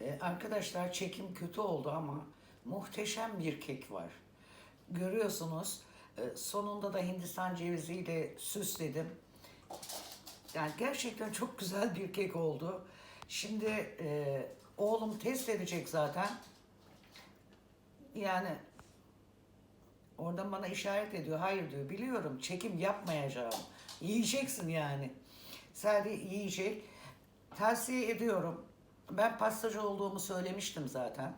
Ee, arkadaşlar çekim kötü oldu ama muhteşem bir kek var. Görüyorsunuz e, sonunda da Hindistan ceviziyle süsledim. Yani gerçekten çok güzel bir kek oldu. Şimdi e, oğlum test edecek zaten. Yani oradan bana işaret ediyor. Hayır diyor biliyorum çekim yapmayacağım. Yiyeceksin yani. Sadece yiyecek. Tavsiye ediyorum. Ben pastacı olduğumu söylemiştim zaten.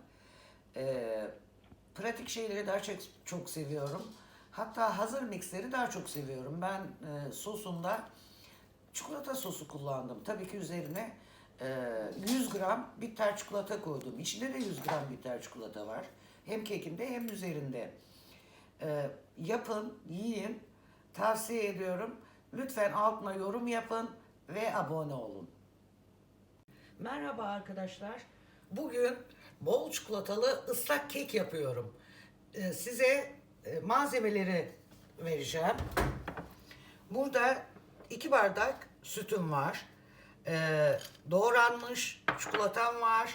Ee, pratik şeyleri daha çok, çok seviyorum. Hatta hazır mixleri daha çok seviyorum. Ben e, sosunda çikolata sosu kullandım. Tabii ki üzerine e, 100 gram bitter çikolata koydum. İçinde de 100 gram bitter çikolata var. Hem kekinde hem üzerinde. E, yapın, yiyin. Tavsiye ediyorum. Lütfen altına yorum yapın ve abone olun. Merhaba arkadaşlar. Bugün bol çikolatalı ıslak kek yapıyorum. Ee, size e, malzemeleri vereceğim. Burada iki bardak sütüm var. Ee, doğranmış çikolatam var.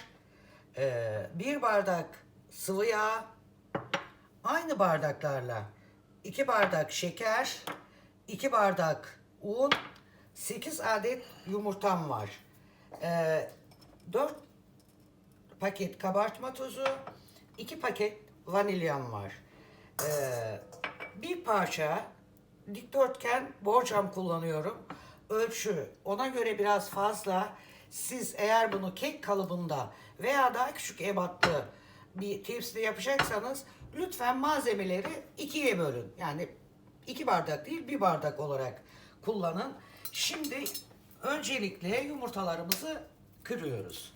Ee, bir bardak sıvı yağ. Aynı bardaklarla iki bardak şeker, iki bardak un, 8 adet yumurtam var. 4 paket kabartma tozu, 2 paket vanilyam var. Ee, bir parça dikdörtgen borcam kullanıyorum. Ölçü ona göre biraz fazla. Siz eğer bunu kek kalıbında veya daha küçük ebatlı bir tepside yapacaksanız lütfen malzemeleri ikiye bölün. Yani iki bardak değil bir bardak olarak kullanın. Şimdi öncelikle yumurtalarımızı kırıyoruz.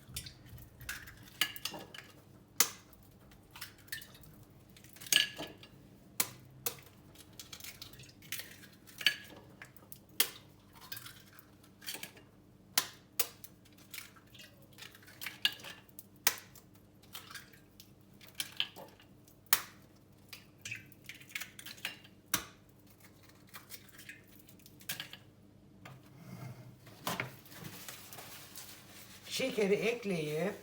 Şekeri ekleyip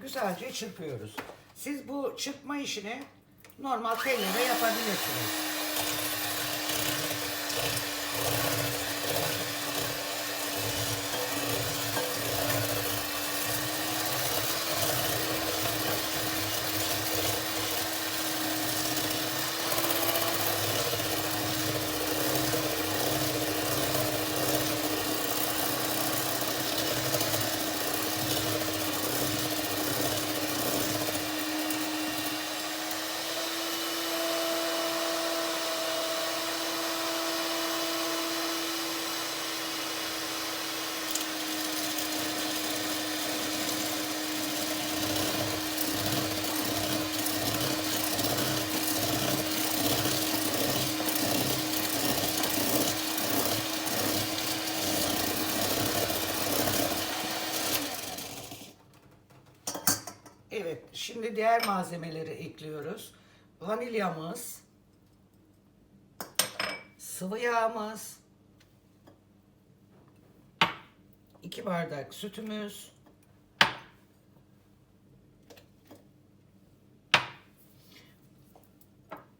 güzelce çırpıyoruz. Siz bu çırpma işini normal tellere yapabilirsiniz. Evet, şimdi diğer malzemeleri ekliyoruz. Vanilyamız, sıvı yağımız, iki bardak sütümüz,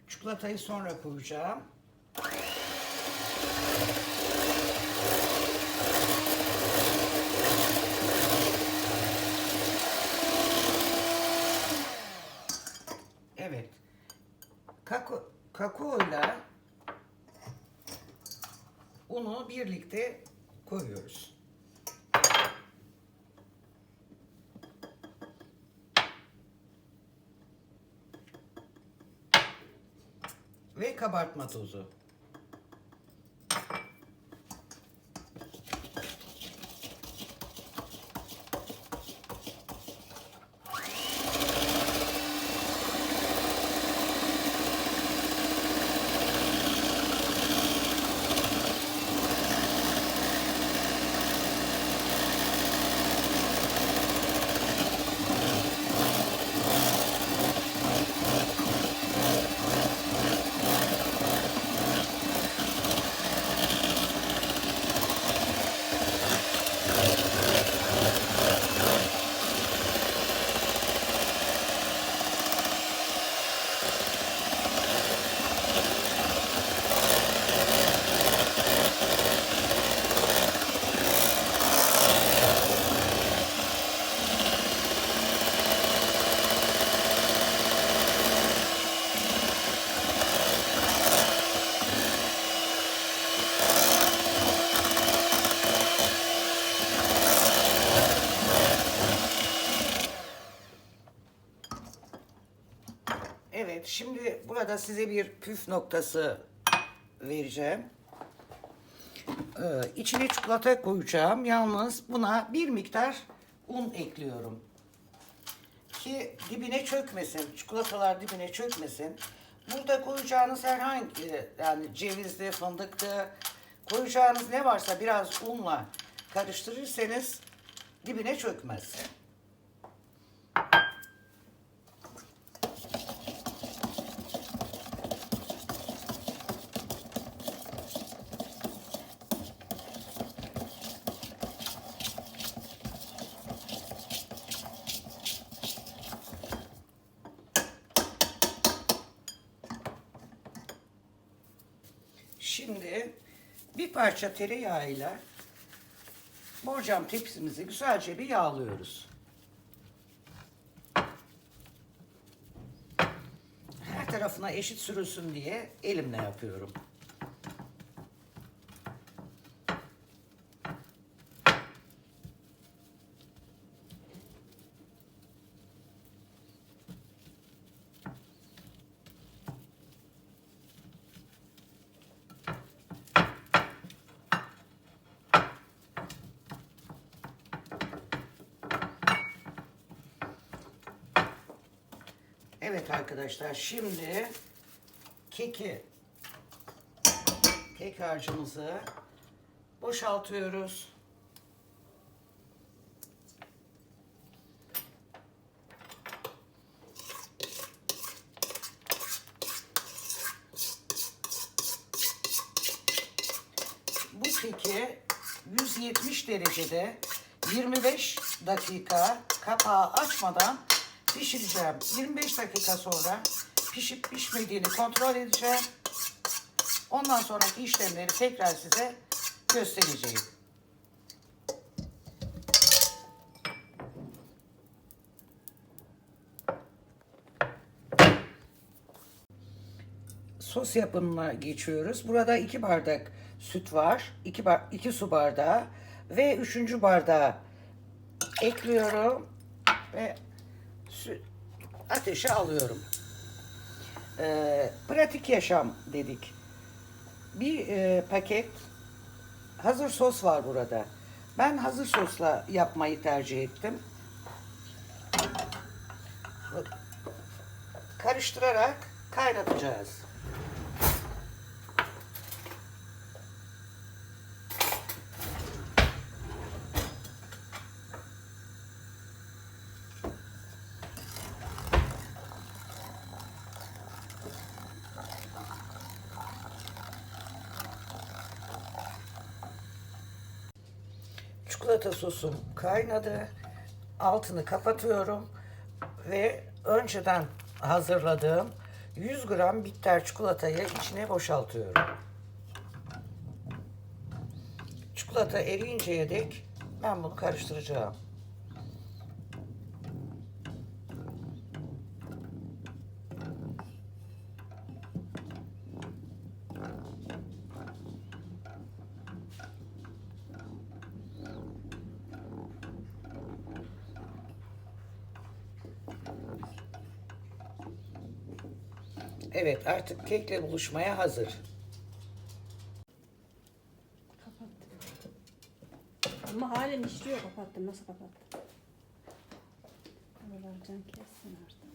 çikolatayı sonra koyacağım. Birlikte koyuyoruz. Ve kabartma tozu. Evet, şimdi burada size bir püf noktası vereceğim. Ee, içine çikolata koyacağım. Yalnız buna bir miktar un ekliyorum. Ki dibine çökmesin. Çikolatalar dibine çökmesin. Burada koyacağınız herhangi yani cevizli, fındıklı koyacağınız ne varsa biraz unla karıştırırsanız dibine çökmez. Şimdi bir parça tereyağıyla borcam tepsimizi güzelce bir yağlıyoruz. Her tarafına eşit sürülsün diye elimle yapıyorum. Evet arkadaşlar şimdi keki kek harcımızı boşaltıyoruz. Bu keki 170 derecede 25 dakika kapağı açmadan pişireceğim. 25 dakika sonra pişip pişmediğini kontrol edeceğim. Ondan sonraki işlemleri tekrar size göstereceğim. Sos yapımına geçiyoruz. Burada iki bardak süt var. iki, bar iki su bardağı ve üçüncü bardağı ekliyorum ve ateşe alıyorum. Ee, pratik yaşam dedik. Bir e, paket hazır sos var burada. Ben hazır sosla yapmayı tercih ettim. Karıştırarak kaynatacağız. Çikolata sosum kaynadı. Altını kapatıyorum ve önceden hazırladığım 100 gram bitter çikolatayı içine boşaltıyorum. Çikolata eriyinceye dek ben bunu karıştıracağım. Evet artık kekle buluşmaya hazır. Kapattım. Ama halen işliyor kapattım. Nasıl kapattım? Oralar can kessin artık.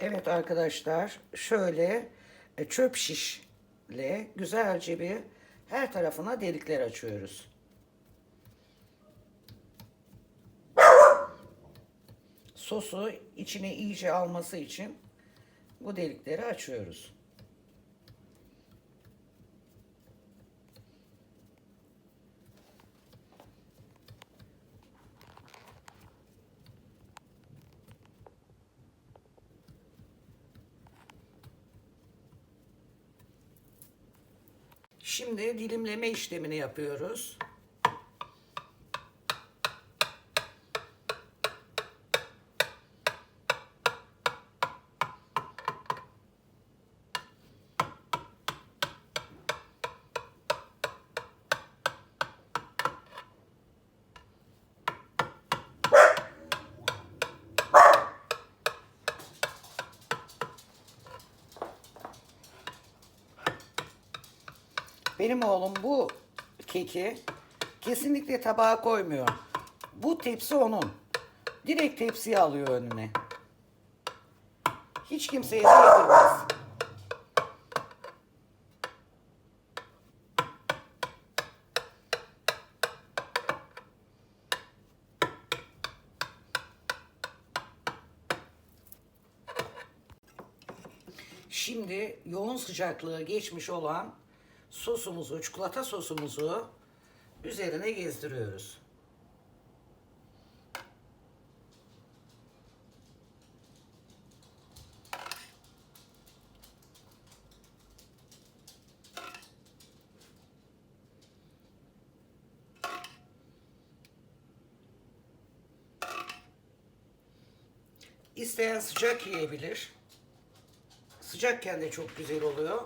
Evet arkadaşlar şöyle e, çöp şişle güzelce bir her tarafına delikler açıyoruz. Sosu içine iyice alması için bu delikleri açıyoruz. Şimdi dilimleme işlemini yapıyoruz. Benim oğlum bu keki kesinlikle tabağa koymuyor. Bu tepsi onun. Direkt tepsiye alıyor önüne. Hiç kimseye de. Şimdi yoğun sıcaklığı geçmiş olan sosumuzu, çikolata sosumuzu üzerine gezdiriyoruz. İsteyen sıcak yiyebilir. Sıcakken de çok güzel oluyor.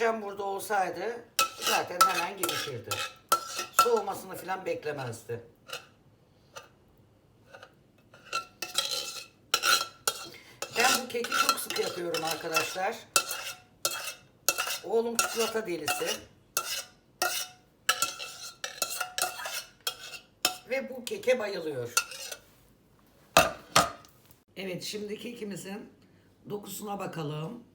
Cam burada olsaydı zaten hemen gelişirdi. Soğumasını falan beklemezdi. Ben bu keki çok sık yapıyorum arkadaşlar. Oğlum çikolata delisi. Ve bu keke bayılıyor. Evet şimdi kekimizin dokusuna bakalım.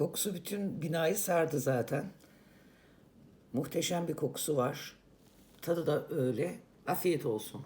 Kokusu bütün binayı sardı zaten. Muhteşem bir kokusu var. Tadı da öyle. Afiyet olsun.